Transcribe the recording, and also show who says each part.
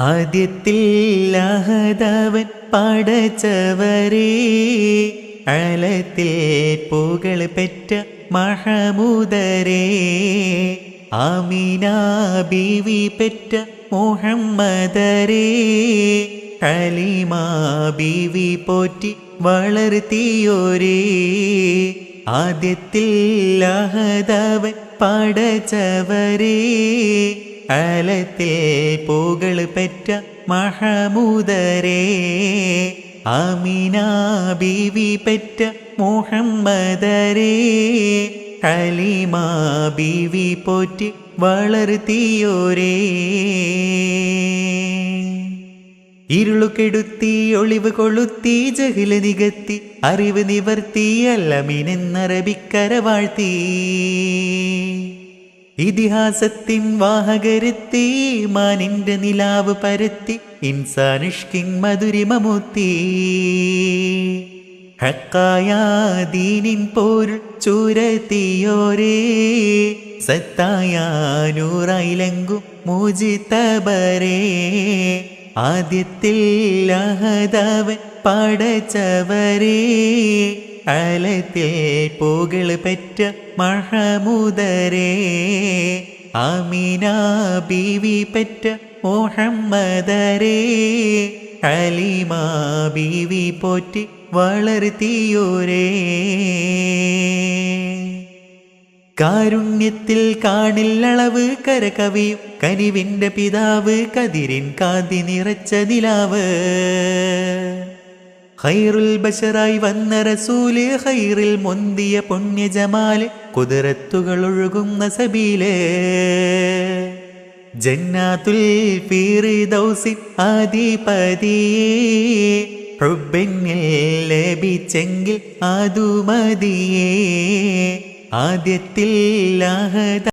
Speaker 1: ആദ്യത്തിൽ അഹദവൻ പടച്ചവരേ അലത്തിൽ പൂകൾ പെറ്റ മഹമൂദരേ ആമീന ബീവി പെറ്റ മുഹമ്മദരേ ഹലീമ ബീവി പോറ്റി വളർത്തിയോരേ. ആദ്യത്തിൽ അഹദവൻ പടച്ചവരേ അലത്തിൽ പൂകൾ പെറ്റ മഹമൂദരേ ആമീന ബീവി പെറ്റ മുഹമ്മദരേ ഹലീമ ബീവി പോറ്റി വളർത്തിയോരേ. ഇരുളുകെടുത്തി ഒളിവ് കൊളുത്തി ജഹിൽ നികത്തി അറിവ് നിവർത്തി അല്ലമീനെന്നറബിക്കര വാഴ്ത്തി. ഇതിഹാസത്തിൻ വാഹകരുത്തി മാനിന്റെ നിലാവ് പരത്തി ഇൻസാനിഷ്കിൻ മധുരിമമുത്തി ഹക്കായ ദീനിൻ പോരുൾ ചുരത്തിയോരേ സത്തായ നൂറായിലങ്കും ആദ്യത്തിൽ അഹദവൻ പടച്ചവരേ അലത്തിൽ പൂകൾ പെറ്റ മഹമൂദരേ അമീന ബീവി പെറ്റ മുഹമ്മദരേ. ഹലീമ ബീവി പോറ്റി വളർത്തിയോരേ. കാരുണ്യത്തിൽ കാണില്ലളവ് കരകവിയും കനിവിന്റെ പിതാവ് കതിരിൻ കാന്തി നിറച്ച നിലാവ്. ഹൈറുൽ ബഷറായി വന്ന റസൂൽ ഹൈറിൽ മുന്തിയ പൊണ്യ ജമാൽ കുതിരത്തുകൾ ഒഴുകുന്ന സബീലേ. ജന്നാത്തുൽ ദൗസി ആദിപതിയേ ഹുബ്ബെന്നിൽ ലഭിച്ചെങ്കിൽ അതുമതിയേ. ആദ്യത്തിൽ ആഹദ